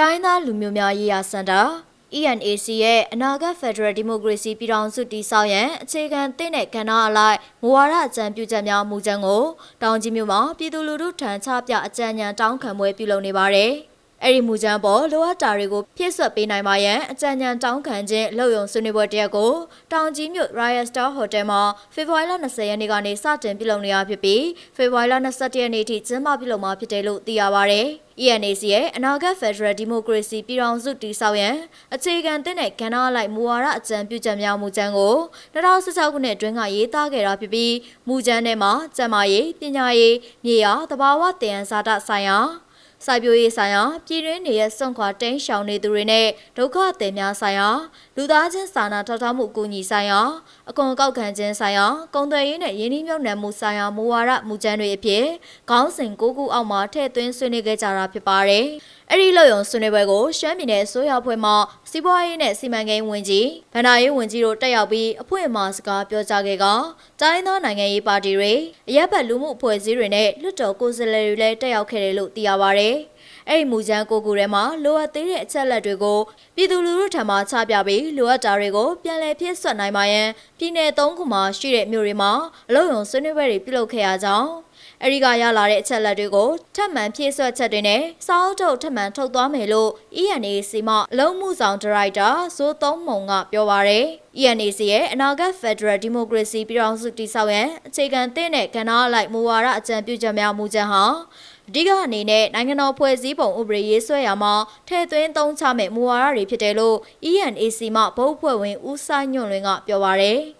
တိုင်းသားလူမျိုးများရေးရာစင်တာ ENAC ရဲ့အနာဂတ် Federal Democracy ပြည်ထောင်စုတည်ဆောက်ရန်အခြေခံသင့်တဲ့ကဏ္ဍအလိုက်မူဝါဒအကြံပြုချက်များမူကြမ်းကိုတောင်ကြီးမြို့မှာပြည်သူလူထုထံချပြအကြံဉာဏ်တောင်းခံပွဲပြုလုပ်နေပါတယ်။ အဲ့ဒီမူကြမ်းပေါ်လိုအပ်တာတွေကိုဖြည့်ဆွတ်ပေးနိုင်ပါရန်အကြံဉာဏ်တောင်းခံခြင်းလုပ်ရုံဆွေးနွေးပွဲတစ်ရက်ကိုတောင်ကြီးမြို့ Royal Star Hotel မှာဖေဖော်ဝါရီလ20ရက်နေ့ကနေစတင်ပြုလုပ်နေရဖြစ်ပြီးဖေဖော်ဝါရီလ21ရက်နေ့ထိကျင်းပပြုလုပ်မှာဖြစ်တယ်လို့သိရပါတယ်။ ENAC ရဲ့အနာဂတ် Federal Democracy ပြည်ထောင်စုတည်ဆောက်ရန်အခြေခံသင့်တဲ့ကဏ္ဍအလိုက်မူဝါဒအကြံပြုချက်များမူကြမ်းကို2016ခုနှစ်အတွင်းကရေးသားခဲ့တာဖြစ်ပြီးမူကြမ်းထဲမှာကျန်းမာရေးပညာရေးမြေယာသဘာဝတည်ံဇာတဆိုင်ရာ စိုက်ပျိုးရေးဆိုင်ရာပြည်တွင်းနေရစွန့်ခွာတိမ်းရှောင်နေသူတွေနဲ့ဒုက္ခသည်များဆိုင်ရာလူသားချင်းစာနာထောက်ထားမှုအကူအညီဆိုင်ရာအခွန်ကောက်ခံခြင်းဆိုင်ရာကုန်သွယ်ရေးနဲ့ယင်းနှိမ့်မြုပ်နှံမှုဆိုင်ရာမူဝါဒမူကြမ်းတွေအဖြစ်ခေါင်းစဉ်၉ခုအောက်မှာထည့်သွင်းဆွေးနွေးခဲ့ကြတာဖြစ်ပါတယ်။ အဲ့ဒီလောက်ရုံဆွေးနွေးပွဲကိုရှမ်းပြည်နယ်အစိုးရအဖွဲ့မှစီးပွားရေးနဲ့စီမံကိန်းဝန်ကြီးဗန္ဒာရေးဝန်ကြီးတို့တက်ရောက်ပြီးအဖွဲ့အမှာစကားပြောကြားခဲ့ကတိုင်းသောနိုင်ငံရေးပါတီတွေအရက်ဘတ်လူမှုအဖွဲ့အစည်းတွေနဲ့လွှတ်တော်ကိုယ်စားလှယ်တွေလည်းတက်ရောက်ခဲ့တယ်လို့သိရပါတယ်။အဲ့ဒီမူကြမ်းကိုကူထဲမှာလိုအပ်သေးတဲ့အချက်လက်တွေကိုပြည်သူလူထုထံမှချပြပြီးလိုအပ်တာတွေကိုပြန်လည်ဖြည့်ဆွတ်နိုင်ပါရန်ပြည်내၃ခုမှာရှိတဲ့မြို့တွေမှာအလုပ်ရုံဆွေးနွေးပွဲတွေပြုလုပ်ခဲ့ရကြောင်း အဲဒီကရလာတဲ့အချက်လက်တွေကိုထပ်မံဖြည့်ဆွတ်ချက်တွေနဲ့စာအုပ်ထုတ်ထပ်မံထုတ်သွားမယ်လို့ ENAC မှအလုံးမှုဆောင်ဒါရိုက်တာဇိုးသုံးမုံကပြောပါရယ် ENAC ရဲ့အနာဂတ် Federal Democracy ပြည်ထောင်စုတည်ဆောက်ရန်အခြေခံသင့်တဲ့ကဏ္ဍအလိုက်မူဝါဒအကြံပြုချက်များမူချက်ဟာအဓိကအနေနဲ့နိုင်ငံတော်ဖွဲ့စည်းပုံဥပဒေရေးဆွဲရာမှာထည့်သွင်းသုံးချမဲ့မူဝါဒတွေဖြစ်တယ်လို့ ENAC မှဗုတ်ဖွဲ့ဝင်ဦးဆိုင်ညွန့်လွင်ကပြောပါရယ်